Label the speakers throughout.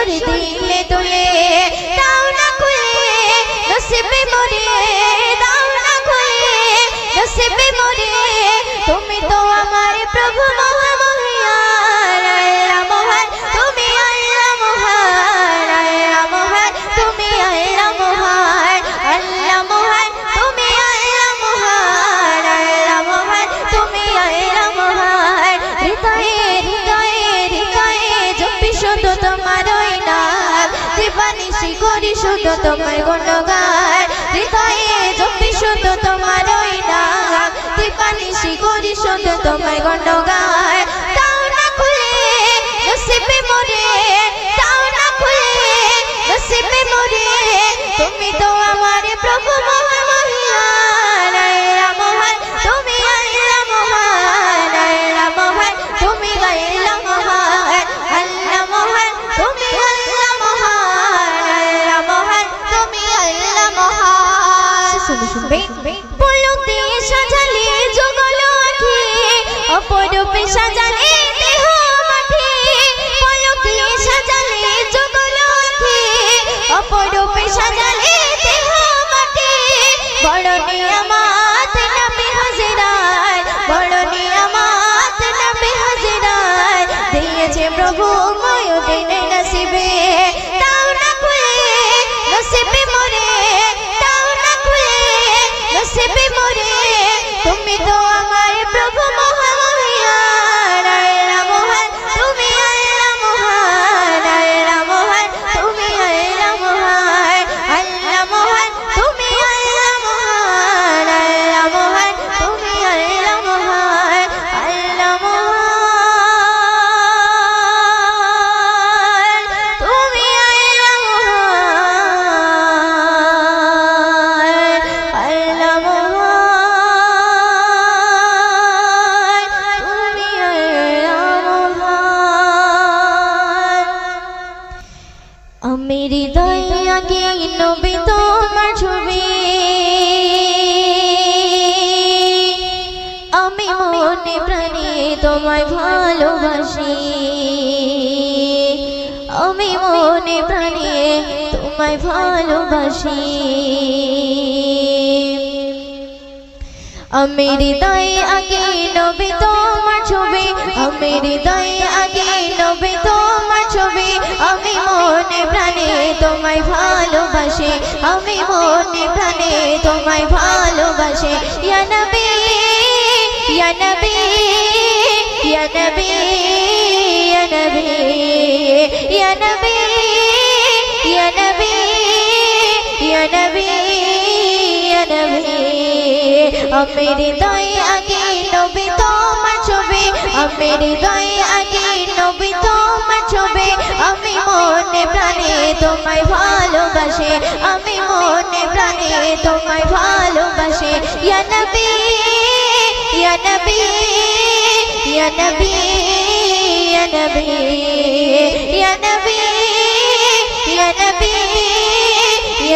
Speaker 1: করিতে তোমার গুণগান হৃদয়ে জপি শুধু তোমার ওই নাম। দিবানিশি করি শুধু তোমার গুণগান। তাও না খুলে নসিবে মরে তাও না খুলে নসিবে মরে তুমি তো আমার প্রভু শুনবে শুনবে দিয়ে ভালোবাসি আমি হৃদয়ে আগে নবী তোমার ছবি আমি হৃদয়ে আগে নবী তোমার ছবি, আমি মনে প্রাণে তোমায় ভালোবাসি, আমি মনে প্রাণে তোমায় ভালোবাসি। ইয়া নবী ইয়া নবী, ইয়া নবী নবী আমি হৃদয়ে আগে নবী তোমার ছবি আমি হৃদয়ে আগে নবী তোমার ছবি আমি মনে প্রাণে তোমায় ভালোবাসে আমি মনে প্রাণে তোমায় ভালোবাসে ইয়া নবী ইয়া নবী ইয়া নবী ইয়া নবী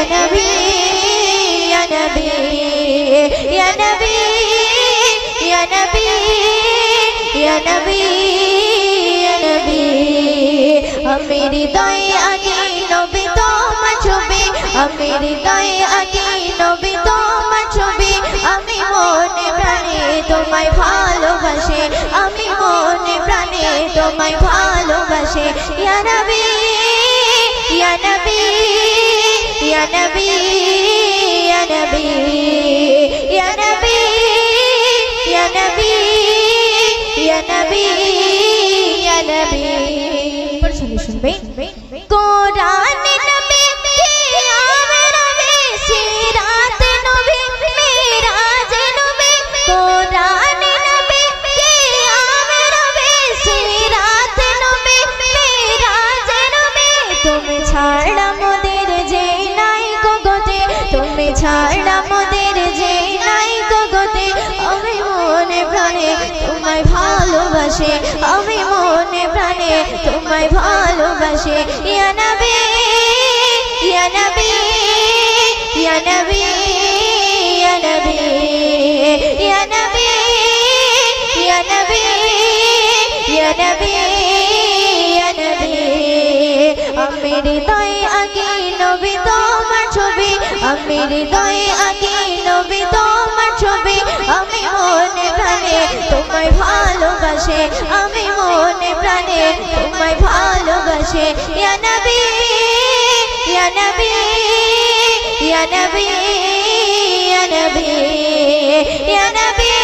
Speaker 1: يا نبي يا نبي يا نبي يا نبي يا نبي يا نبي أميري دعي أجي نبي تو ما شبي أميري دعي أجي নবী তোমার ছবি আমি মনে প্রাণে তোমায় ভালোবাসে আমি মনে প্রাণে তোমায় ভালোবাসে ইয়া নবী ইয়া নবী يا نبي يا نبي يا نبي يا نبي يا نبي يا نبي প্রাণে তোমায় ভালোবাসে। ইয়া নবী ইয়া নবী ইয়া নবী ইয়া নবী ইয়া নবী ইয়া নবী ইয়া নবী ইয়া নবী। আমি হৃদয় আগে নবী তোমার ছবি। আমি আগে প্রাণে তোমায় ভালোবাসে আমি মনে প্রাণে তোমায় ভালোবাসে। ইয়া নবী ইয়া নবী ইয়া নবী ইয়া নবী ইয়া নবী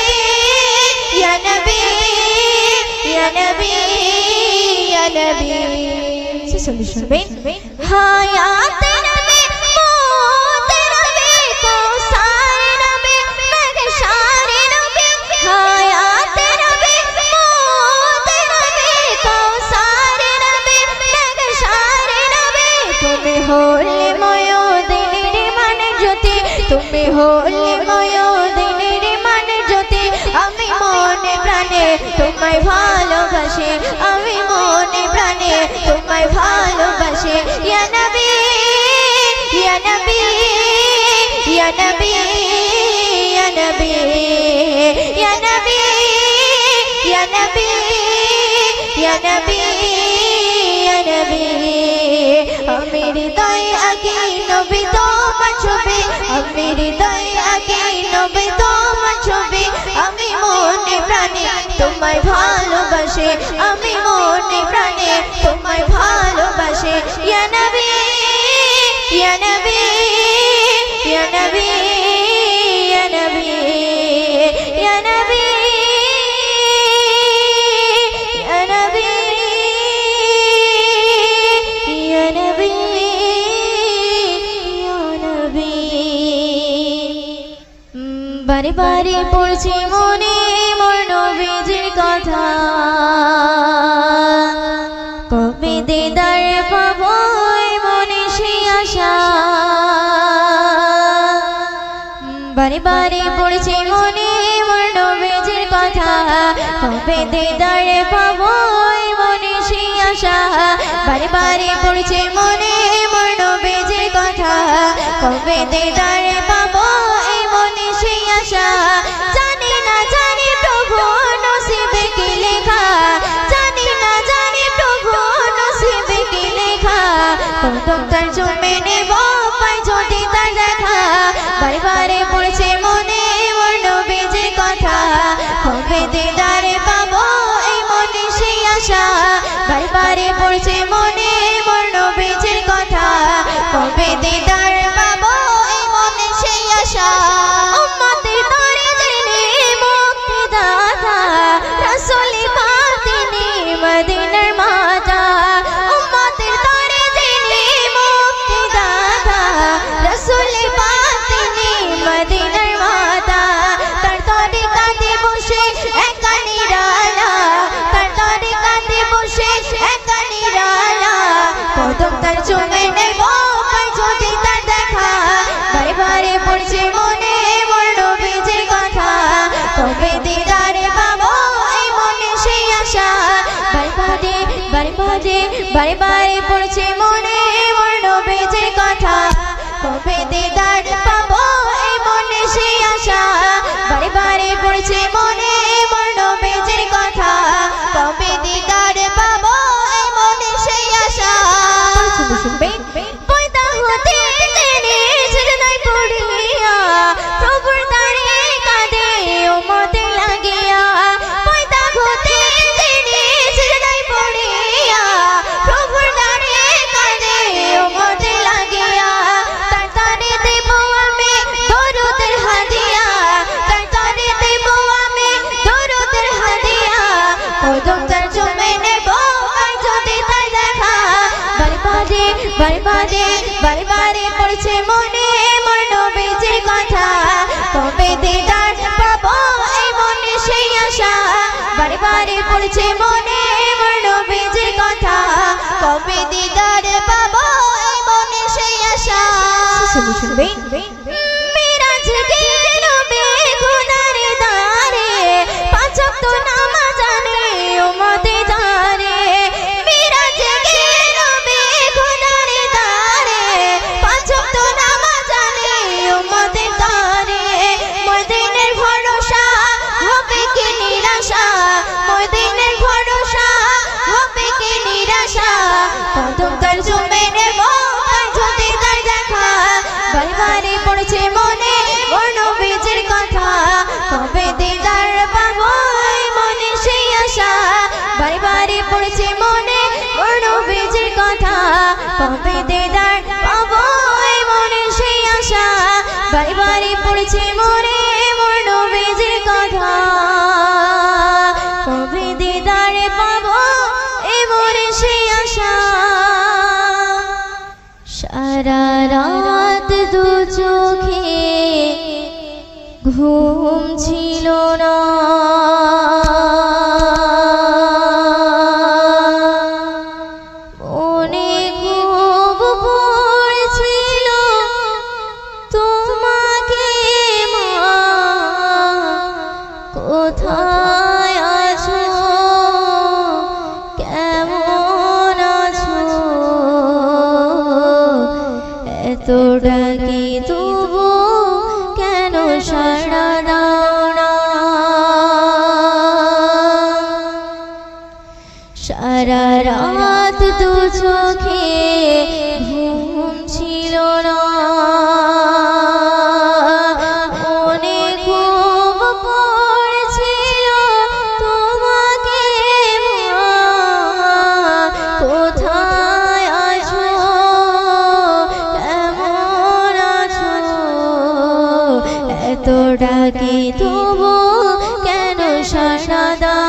Speaker 1: ইয়া নবী ইয়া নবী ইয়া নবী। শুনবেন? হায়াত তুমি হলে ময়োদিনীর মানে জ্যোতি। আমি মনে প্রাণে তোমায় ভালোবাসে। আমি মনে প্রাণে তোমায় ভালোবাসে। ইয়া নবী ইয়া নবী ইয়া নবী, ইয়া আমি হৃদয় আগে নবী তোমার ছবি আমি হৃদয় আগে নবে তোমার ছবি, আমি মনে প্রাণে তোমায় ভালোবাসে, আমি মনে প্রাণে তোমায় ভালোবাসে। ইয়া নবী বারে বারে পড়ছে মনে মোর নবীজির কথা। কবে দিদার পাবো মনে সেই আশা। বারে বারে পড়ছে মনে মোর নবীজির কথা। কবে দিদার পাবো মনে সেই আশা। বারে বারে পড়ছে মনে মোর নবীজির কথা। কবে দিদার চুমে নেব কদম তার জমে নেব যদি তার দেখা বারে বারে মনে পাবো এই মনে সেই আশা বারে বারে পড়ছে মনে মোর নবীজির কথা পাবো এই মনে ঘুম ছিল না। সারা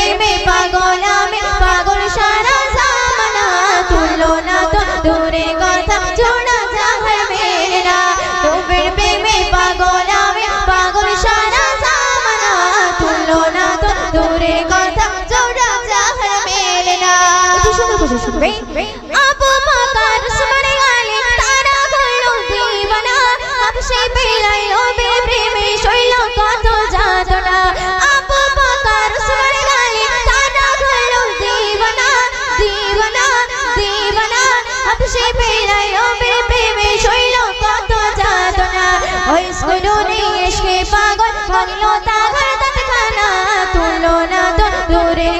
Speaker 1: প্রেমে পাগলা। বলল তাহার তৎখানা তুলনা তো দূরে।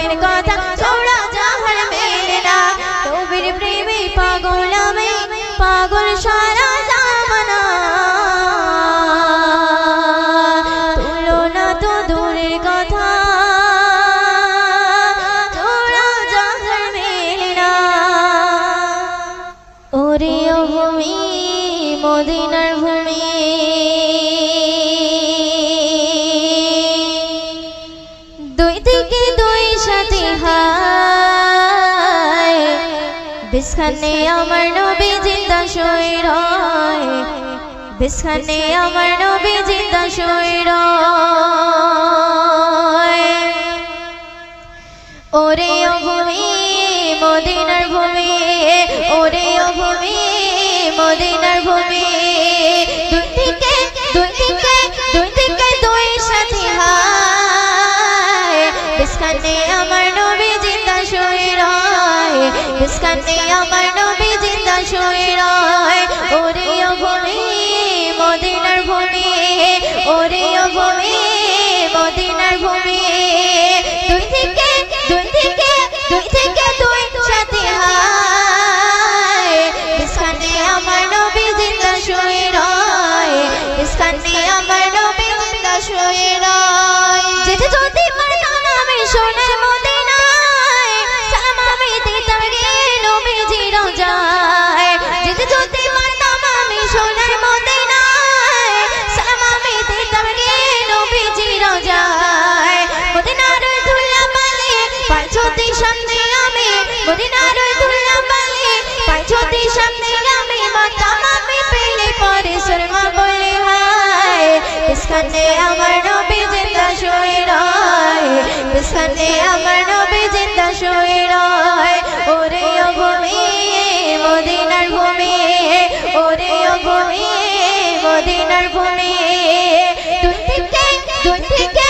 Speaker 1: Trinity, God, বিসখানে আমার নবী জিন্দা শুয়ে রয় বিসখানে আমার নবী জিন্দা শুয়ে রয় ওরে ও ভূমি, মদিনার ভূমি, ওরে ও ভূমি, মদিনার ভূমি। দুই দুই আমার নবী জিন্দা শুয়ে রয় বিসখানে গুলশানে আমার নবী জিন্দা শুয়ে রয়। ওরে ও ভূমি, মদিনার ভূমি, ওরে ও ভূমি, মদিনার ভূমি। দুই থেকে দুই থেকে